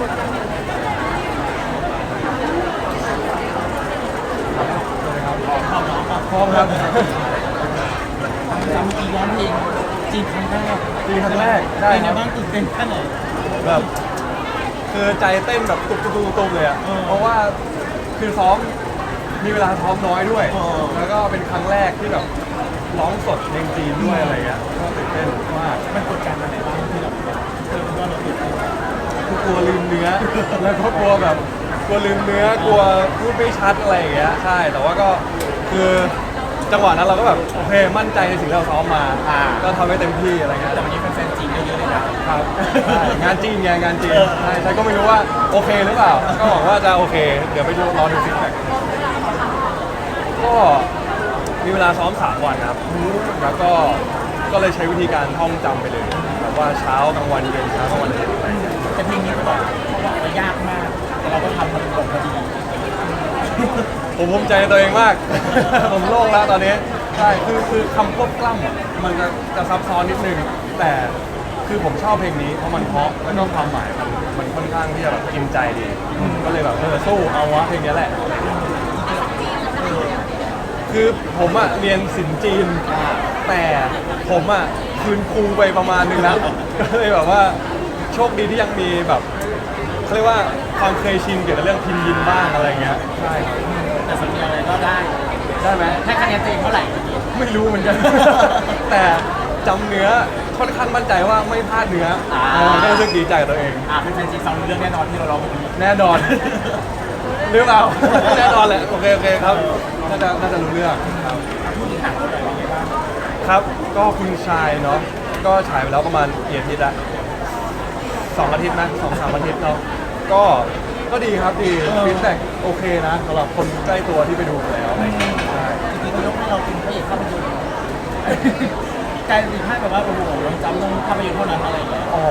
พร้อมครับจำปีร้องเพลงจีนครั้งแรกปีครั้งแรกได้เป็นคไงรับบ้างตื่นเต้นแค่ไหน แบบคือใจเต้นแบบตุบตุบตุบตุบเลยอะเออเพราะว่าคือซ้อมมีเวลาซ้อมน้อยด้วย เออ แล้วก็เป็นครั้งแรกที่แบบร้องสดเพลงจีนด้วยอะไรเงี้ยก็ตื่นเต้นมากมันกดดันอะไรบ้างที่เราเออว่าเราตื่นเต้นคือ กลัวลืมเนื้อ แล้วก็กลัวแบบกลัวลืมเนื้อกลัวพูดไม่ชัดอะไรอย่างเงี้ยใช่แต่ว่าก็คือจังหวะนั้นเราก็แบบโอเคมั่นใจในสิ่งที่เราซ้อมมาก็ทำให้เต็มที่อะไรเงี้ยแต่วันนี้แฟนๆจีนเยอะๆเลยนะ ครับใช่งานจีนไงงานจีนเออใช่ใช่ก็ไม่รู้ว่าโอเคหรือเปล่า ก็หวังว่าจะโอเค เดี๋ยวไปดูรอดูฟีดแบ็กก็มีเวลาซ้อมสามวันครับ แล้วก็ก็เลยใช้วิธีการท่องจำไปเลยแบบว่าเช้ากลางวันเย็นเช้ากลางวันเย็นอะไรอย่างเงี้ย แต่เพลงนี้บอกเขาบอกว่ายากมาก แต่เราก็ทำมันตรงพอดีผมภูมิใจในตัวเองมาก ผมโล่งแล้วตอนนี้ ใช่ คือคือคำควบกล้ำอะมันจะจะซับซ้อนนิดนึง แต่คือผมชอบเพลงนี้เพราะมันเพราะแล้วก็ความหมายมันมันค่อนข้างที่จะแบบกินใจดี ก็เลยแบบเออสู้เอาวะเพลงนี้แหละ คือผมอะเรียนศิลป์จีน แต่ผมอะคืนครูไปประมาณนึงแล้ว ก็เลยแบบว่า โชคดีที่ยังมีแบบเขาเรียกว่าความเคยชินเกี่ยวกับเรื่องพิมพ์ยินบ้างอะไรเงี้ยใช่ครับแต่สำเนียงอะไรก็ได้ได้ไหมให้คะแนนตัวเองเท่าไหร่เมื่อกี้ไม่รู้เหมือนกัน แต่จำเนื้อค่อนข้างมั่นใจว่าไม่พลาดเนื้ออาเออก็รู้สึกดีใจกับตัวเอง อ่าเป็นแฟนจีนฟังรู้เรื่องแน่นอนที่เราร้องวันนี้แน่นอนหรือเปล่าแน่นอนแหละโอเคโอเคครับน่าจะน่าจะรู้เรื่องครับพูดถึงหนังเราหน่อยเป็นไงบ้างครับก็คุณชายเนาะก็ฉายไปแล้วประมาณกี่อาทิตย์ละ สองอาทิตย์นะสองสามอาทิตย์เนาะก็ก็ดีครับดีฟีดแบ็กโอเคนะสำหรับคนใกล้ตัวที่ไปดูมาแล้วอะไรอย่างเงี้ยใช่จริงๆเขายกให้เราเป็นพระเอกภาพยนตร์กลายเป็นภาพแบบว่าโอ้โหเราจำต้องภาพยนตร์เท่านั้นอะไรอย่างเงี้ย อ๋อ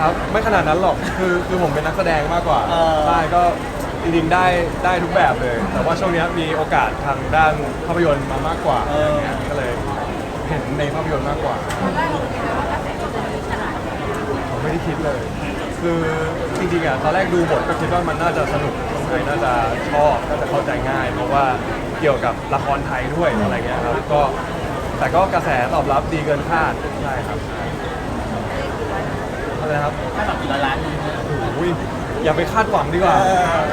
ครับไม่ขนาดนั้นหรอกคือคือผมเป็นนักแสดงมากกว่าเออ ใช่ก็จริงๆได้ได้ทุกแบบเลย แต่ว่าช่วงเนี้ยมีโอกาสทางด้านภาพยนตร์มามากกว่าอะไรอย่างเงี้ยก็เลยเห็นในภาพยนตร์มากกว่า ผมไม่ได้คิดเลย คือจริงๆอะตอนแรกดูบทก็คิดว่ามันน่าจะสนุกคนไทยน่าจะชอบน่าจะเข้าใจง่าย เพราะว่าเกี่ยวกับละครไทยด้วยอะไรเงี้ยครับก็แต่ก็กระแสตอบรับดีเกินคาดใช่ครับอะไรนะครับถ้าแบบกี่ร้อยล้านดีนะโอ้ยอย่าไปคาดหวังดีกว่า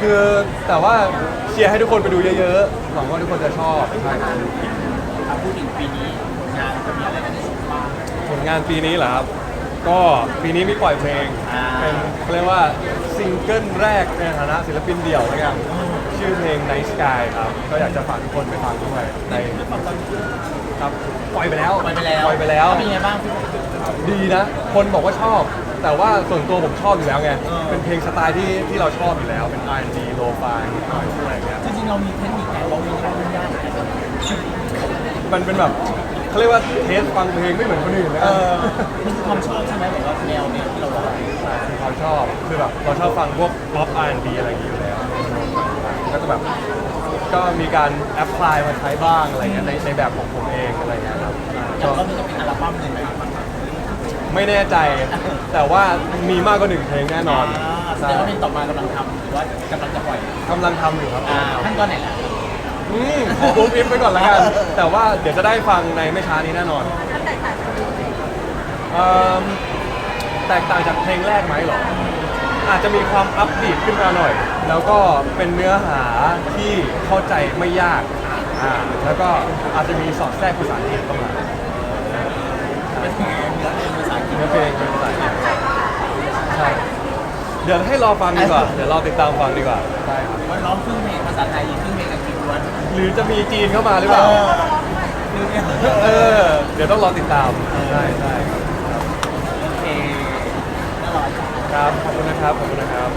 คือแต่ว่าเชียร์ให้ทุกคนไปดูเยอะๆหวังว่าทุกคนจะชอบใช่ครับพูดถึงปีนี้งานจะมีอะไรกันบ้างผลงานปีนี้เหรอครับ ก็ปีนี้มีปล่อยเพลงอ่าเป็นเขาเรียกว่าซิงเกิลแรกในฐานะศิลปินเดี่ยวแล้วกันชื่อเพลง Night Sky ครับ ก็อยากจะฝากทุกคนไปฟังด้วยในไม่ฟังตอนครับปล่อยไปแล้วปล่อยไปแล้วปล่อยไปแล้วเป็นไงบ้างพี่ดีนะ คนบอกว่าชอบ แต่ว่าส่วนตัวผมชอบอยู่แล้วไงเออเป็นเพลงสไตล์ที่ที่เราชอบอยู่แล้ว เป็น R&B โลฟายนิดหน่อยอะไรอย่างเงี้ยจริงๆเรามีเทคนิคการร้องเพลงที่ยากไหมมันเป็นแบบ เขาเรียกว่าเทสฟังเพลงไม่เหมือนคนอื่นนะเออนี่คือความชอบใช่ไหมแบบว่าแนวแนวที่เราร้องใช่คือความชอบคือแบบเราชอบฟังพวก pop R&B อะไรอย่างเงี้ยอยู่แล้วก็จะแบบก็มีการแอพพลายมาใช้บ้างอะไรเงี้ยในในแบบของผมเองอะไรเงี้ยครับอก็ย่างรอบนี้จะเป็นอัลบั้มเลยไหมไม่แน่ใจ แต่ว่ามีมากกว่าหนึ่งเพลงแน่นอนาแสใช่ดงว่าเพลงต่อมากำลังทำหรือว่ากำลังจะปล่อยกำลังทำอยู่ครับอ่าขั้นตอนไหนล่ะ อืมขออุ้มอิมไปก่อนละกัน แต่ว่าเดี๋ยวจะได้ฟังในไม่ช้านี้แน่นอนเอิ่มแตกต่างจากเพลงแรกไหมเหรอ อาจจะมีความอัพบีทขึ้นมาหน่อย แล้วก็เป็นเนื้อหาที่เข้าใจไม่ยากอ่าแล้วก็อาจจะมีสอดแทรกภาษาอังกฤษเข้ามาเป็นเพลงเนื้อเพลงภาษาอังกฤษเนื้อเพลงเป็นภาษาอังกฤษใช่เดี๋ยวให้รอฟังดีกว่า เดี๋ยวรอติดตามฟังดีกว่า ใช่ครับ ว่าร้องครึ่งเพลงภาษาไทยครึ่งเพลงอังกฤษล้วน หรือจะมีจีนเข้ามาหรือเปล่าเออเดี๋ยวต้องรอติดตามใช่ใช่ครับโอเคน่ารอจ้ะครับขอบคุณนะครับขอบคุณนะครับ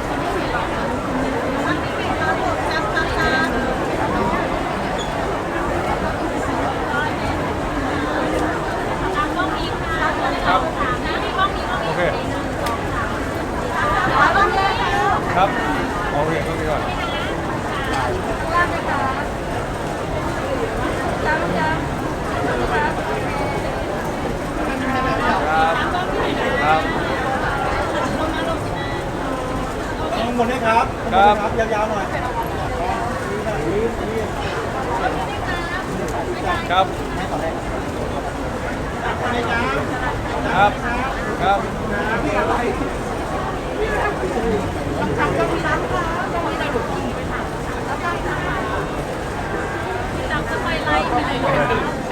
คนด้วยครับครับยาวๆหน่อยครับครับครับไปไล่ไปเลย